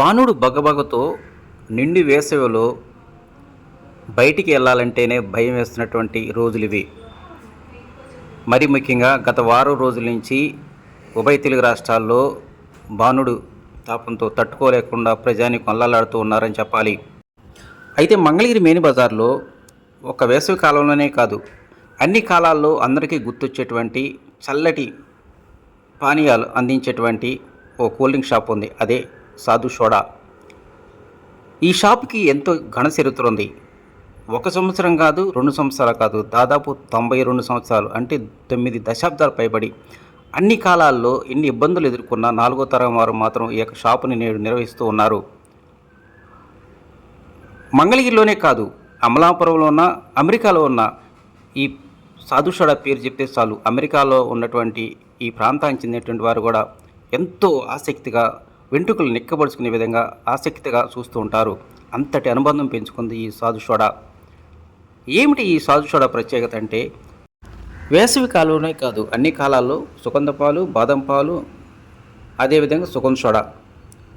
బాణుడు బగబగతో నిండి వేసవిలో బయటికి వెళ్ళాలంటేనే భయం వేస్తున్నటువంటి రోజులు ఇవి. మరి ముఖ్యంగా గత వారం రోజుల నుంచి ఉభయ తెలుగు రాష్ట్రాల్లో బాణుడు తాపంతో తట్టుకోలేకుండా ప్రజానికి అల్లాడుతూ ఉన్నారని చెప్పాలి. అయితే మంగళగిరి మేని బజార్లో ఒక వేసవి కాలంలోనే కాదు అన్ని కాలాల్లో అందరికీ గుర్తొచ్చేటువంటి చల్లటి పానీయాలు అందించేటువంటి ఓ కూల్ డ్రింక్ షాప్ ఉంది. అదే సాధు సోడా ఈ షాప్కి ఎంతో ఘన చరిత్ర ఉంది. ఒక సంవత్సరం కాదు రెండు సంవత్సరాలు కాదు దాదాపు తొంభై రెండు సంవత్సరాలు అంటే తొమ్మిది దశాబ్దాలు పైబడి అన్ని కాలాల్లో ఎన్ని ఇబ్బందులు ఎదుర్కొన్న నాలుగో తరం వారు మాత్రం ఈ యొక్క షాపుని నేడు నిర్వహిస్తూ ఉన్నారు. మంగళగిరిలోనే కాదు అమలాపురంలో ఉన్న అమెరికాలో ఉన్న ఈ సాధుషడ పేరు చెప్తే చాలు. అమెరికాలో ఉన్నటువంటి ఈ ప్రాంతానికి చెందినటువంటి వారు కూడా ఎంతో ఆసక్తిగా వెంట్రుకలు నిక్కబడుచుకునే విధంగా ఆసక్తిగా చూస్తూ ఉంటారు. అంతటి అనుబంధం పెంచుకుంది ఈ సాధుషోడ ఏమిటి ఈ సాధుషోడ ప్రత్యేకత అంటే? వేసవి కాలంలోనే కాదు అన్ని కాలాల్లో సుగంధ పాలు బాదం పాలు అదేవిధంగా సుగంధ సోడా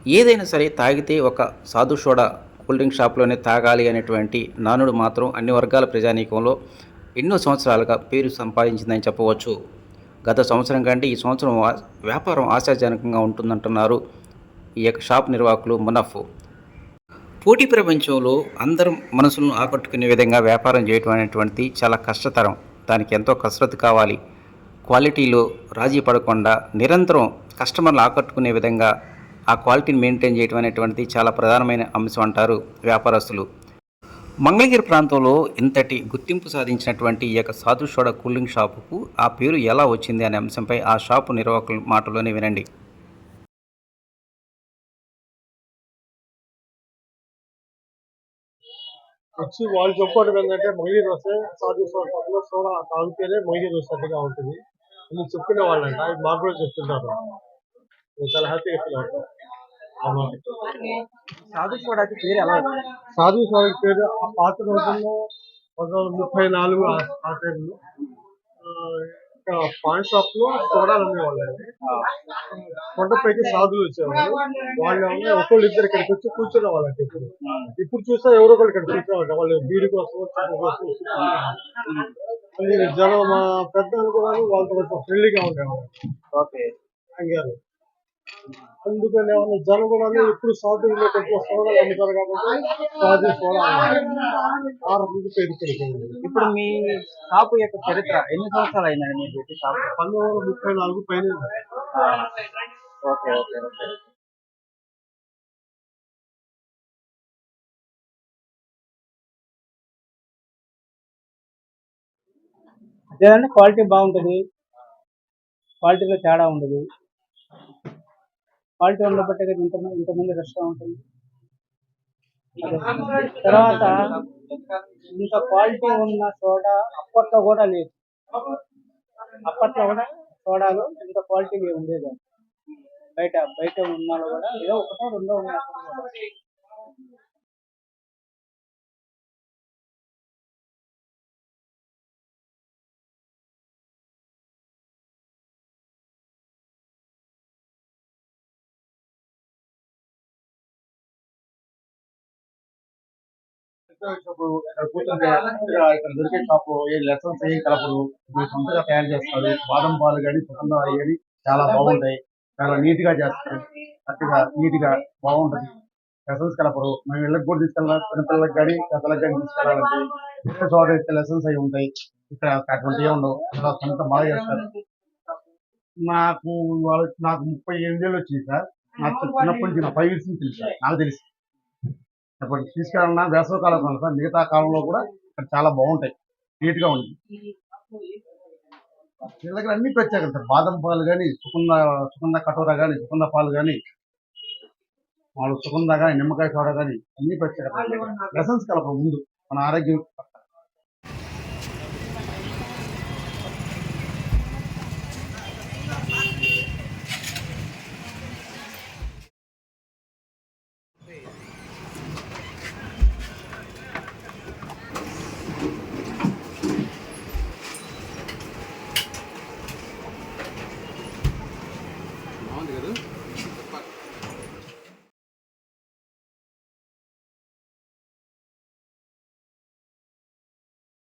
ఏదైనా సరే తాగితే ఒక సాధు సోడా కూల్ డ్రింక్ షాప్లోనే తాగాలి అనేటువంటి నానుడు మాత్రం అన్ని వర్గాల ప్రజానీకంలో ఎన్నో సంవత్సరాలుగా పేరు సంపాదించిందని చెప్పవచ్చు. గత సంవత్సరం కంటే ఈ సంవత్సరం వ్యాపారం ఆశాజనకంగా ఉంటుందంటున్నారు. ఈ యొక్క షాప్ నిర్వాహకులు మునఫ్ పోటీ ప్రపంచంలో అందరం మనసులను ఆకట్టుకునే విధంగా వ్యాపారం చేయటం అనేటువంటిది చాలా కష్టతరం. దానికి ఎంతో కసరత్తు కావాలి. క్వాలిటీలో రాజీ పడకుండా నిరంతరం కస్టమర్లు ఆకట్టుకునే విధంగా ఆ క్వాలిటీని మెయింటైన్ చేయడం అనేటువంటిది చాలా ప్రధానమైన అంశం అంటారు వ్యాపారస్తులు. మంగళగిరి ప్రాంతంలో ఇంతటి గుర్తింపు సాధించినటువంటి ఈ యొక్క సాధు సోడా కూలింగ్ షాపుకు ఆ పేరు ఎలా వచ్చింది అనే అంశంపై ఆ షాపు నిర్వాహకుల మాటలోనే వినండి. వచ్చి వాళ్ళు చెప్పుకోవడం ఏంటంటే మొయిదీ వస్తే సాధు సోడా సోడా తాగితేనే మొయిదీ వస్తట్టుగా ఉంటుంది. అని చెప్పుకునే వాళ్ళంట. అది మాకు కూడా చెప్తుంటారు. చాలా హ్యాపీగా ఫీల్ ఆ మాట. సాధు సోడాకి పేరు ఎలా వచ్చింది? సాధు సోడా పేరు ఆ పాత రోజుల్లో ముప్పై నాలుగు ఆ ఆ టైంలో. ఆ, పాన్ షాప్లో సోడాలు అమ్మేవాళ్ళండి కొండపైకి సాధువులు వచ్చేవాళ్ళు. వాళ్ళు ఒకళ్ళు ఇద్దరు ఇక్కడికి వచ్చి కూర్చునే వాళ్ళంట ఇప్పుడు. ఇప్పుడు చూస్తే ఎవరో ఒకళ్ళు ఇక్కడ కూర్చోవాలంట వాళ్ళు బీడి కోసం కూర్చునేవాళ్ళు. జనం మా పెద్దలు కూడా వాళ్ళతో కొంచెం ఫ్రెండ్లీగా ఉండేవాళ్ళు. ఓకే. అయ్యారు అందుకని ఏమన్నా జనం కూడా ఇప్పుడు సోడాలు అమ్ముతారు కాబట్టి పేరు ఇప్పుడు మీ షాపు యొక్క చరిత్ర ఎన్ని సంవత్సరాలు అయిందండి మీరు పెట్టి షాపు పంతొమ్మిది వందల ముప్పై నాలుగు పైన ఓకే ఓకే ఓకే. అదేనండి క్వాలిటీ బాగుంటుంది. క్వాలిటీలో తేడా ఉండదు. క్వాలిటీ ఉండబట్టే కదా ఇంత ఇంతమంది రష్గా ఉంటుంది తర్వాత ఇంత క్వాలిటీ ఉన్న సోడా అప్పట్లో కూడా లేదు. అప్పట్లో కూడా సోడాలు ఇంత క్వాలిటీ ఉండేది బయట బయట ఉన్నాలో కూడా ఏదో ఒకటో రెండో ఉన్నాయి ఇప్పుడు కూర్చుంటే ఇక్కడ దొరికే షాప్ ఏ లెసన్స్ ఏం కలపరు. సొంతగా తయారు చేస్తారు. బాదం పాలు కానీ సుగంధం అవి కానీ చాలా బాగుంటాయి. చాలా నీట్గా చేస్తారు. కరెక్ట్గా నీట్గా బాగుంటది. లెసన్స్ కలపరు. మేము ఇళ్ళకి కూడా తీసుకెళ్ళాలి? చిన్నపిల్లలకు కానీ పెద్దలకు కానీ తీసుకెళ్ళాలంటే వేరే చోట అయితే లెసన్స్ అయి ఉంటాయి. ఇక్కడ అటువంటివి ఉండవు. చాలా సొంత బాగా చేస్తారు. నాకు వాళ్ళ నాకు ముప్పై ఎనిమిదేళ్ళు వచ్చింది సార్. నాకు చిన్నప్పటి నుంచి నా ఫైవ్ ఇయర్స్ నుంచి తెలుసు నాకు తెలుసు. ఇప్పుడు తీసుకెళ్ళిన వేసవి కాలం సార్ మిగతా కాలంలో కూడా ఇక్కడ చాలా బాగుంటాయి. నీట్గా ఉంది. వీళ్ళ దగ్గర అన్ని ప్రత్యేకత సార్. బాదం పాలు కానీ సుకుంద సుకుంద కటోరా కానీ సుకుంద పాలు కానీ వాళ్ళు సుకుంద కానీ నిమ్మకాయ సోడా కానీ అన్ని ప్రత్యేకత. లెసన్స్ కలప ముందు. మన ఆరోగ్యం బాగుంది కదా